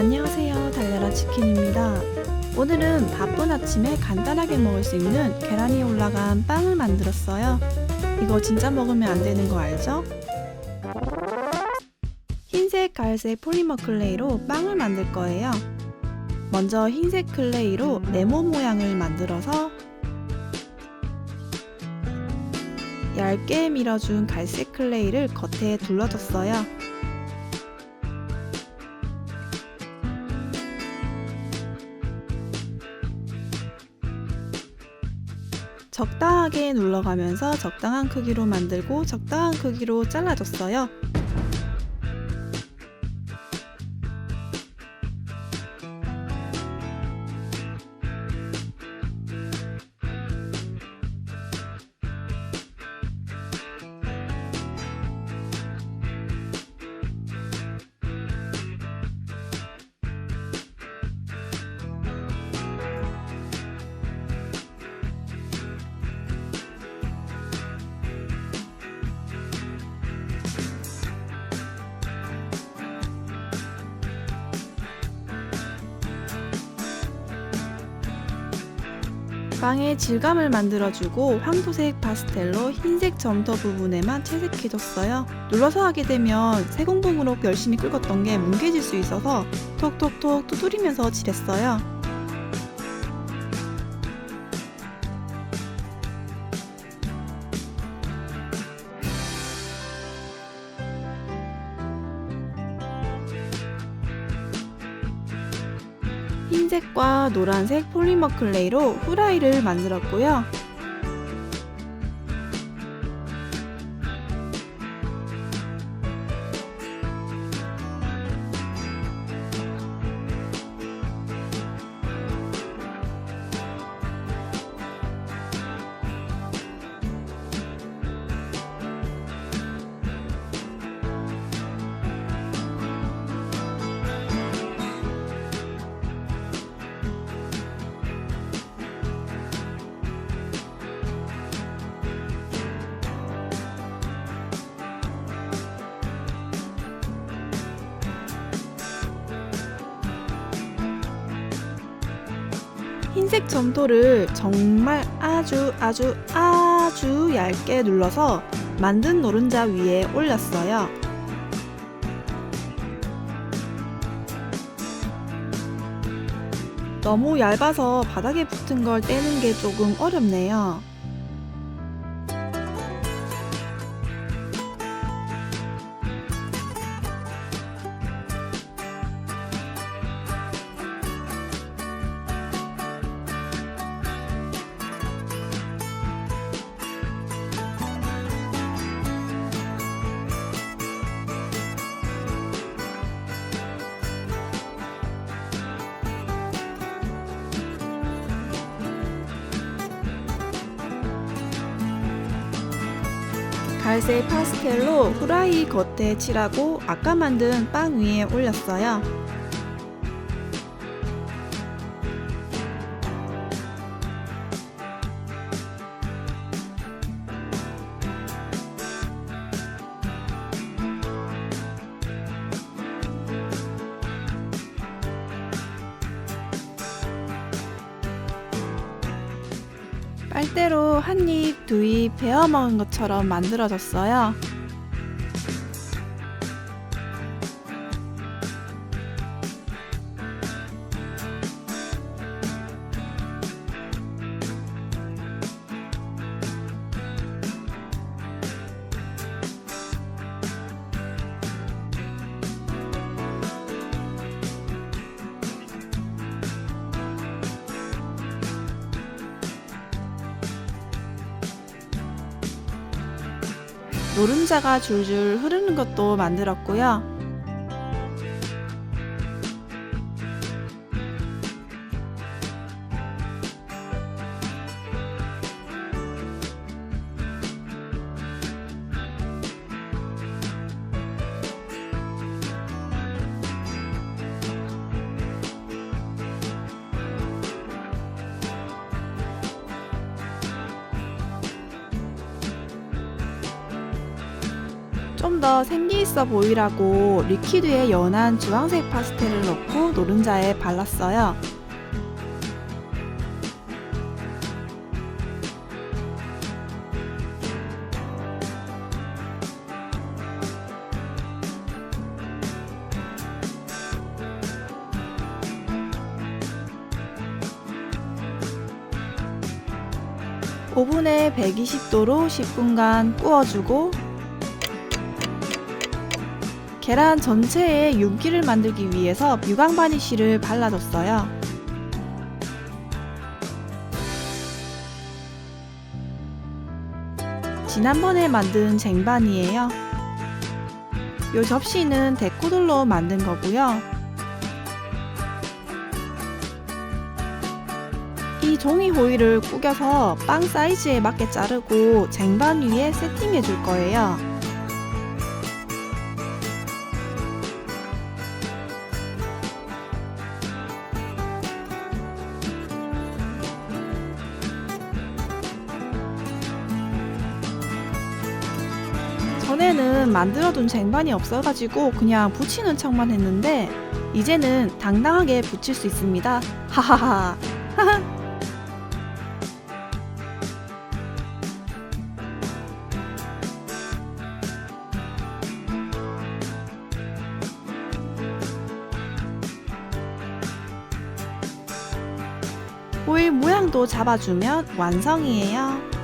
안녕하세요. 달려라 치킨입니다. 오늘은 바쁜 아침에 간단하게 먹을 수 있는 계란이 올라간 빵을 만들었어요. 이거 진짜 먹으면 안 되는 거 알죠? 흰색, 갈색 폴리머 클레이로 빵을 만들 거예요. 먼저 흰색 클레이로 네모 모양을 만들어서 얇게 밀어준 갈색 클레이를 겉에 둘러줬어요. 적당하게 눌러가면서 적당한 크기로 만들고 적당한 크기로 잘라줬어요. 빵의 질감을 만들어주고 황토색 파스텔로 흰색 점토 부분에만 채색해줬어요. 눌러서 하게 되면 세공분으로 열심히 긁었던 게 뭉개질 수 있어서 톡톡톡 두드리면서 칠했어요. 흰색과 노란색 폴리머 클레이로 후라이를 만들었고요. 흰색 점토를 정말 아주 아주 아주 얇게 눌러서 만든 노른자 위에 올렸어요. 너무 얇아서 바닥에 붙은 걸 떼는 게 조금 어렵네요. 갈색 파스텔로 후라이 겉에 칠하고 아까 만든 빵 위에 올렸어요. 빨대로 한 입, 두 입 베어 먹은 것처럼 만들어졌어요. 노른자가 줄줄 흐르는 것도 만들었고요. 좀더 생기 있어 보이라고 리퀴드에 연한 주황색 파스텔을 넣고 노른자에 발랐어요. 오븐에 120도로 10분간 구워주고 계란 전체에 윤기를 만들기 위해서 유광 바니쉬를 발라줬어요. 지난번에 만든 쟁반이에요. 요 접시는 데코돌로 만든 거고요. 이 종이 호일을 구겨서 빵 사이즈에 맞게 자르고 쟁반 위에 세팅해 줄 거예요. 전에는 만들어둔 쟁반이 없어가지고 그냥 붙이는 척만 했는데 이제는 당당하게 붙일 수 있습니다. 하하하. 호일 모양도 잡아주면 완성이에요.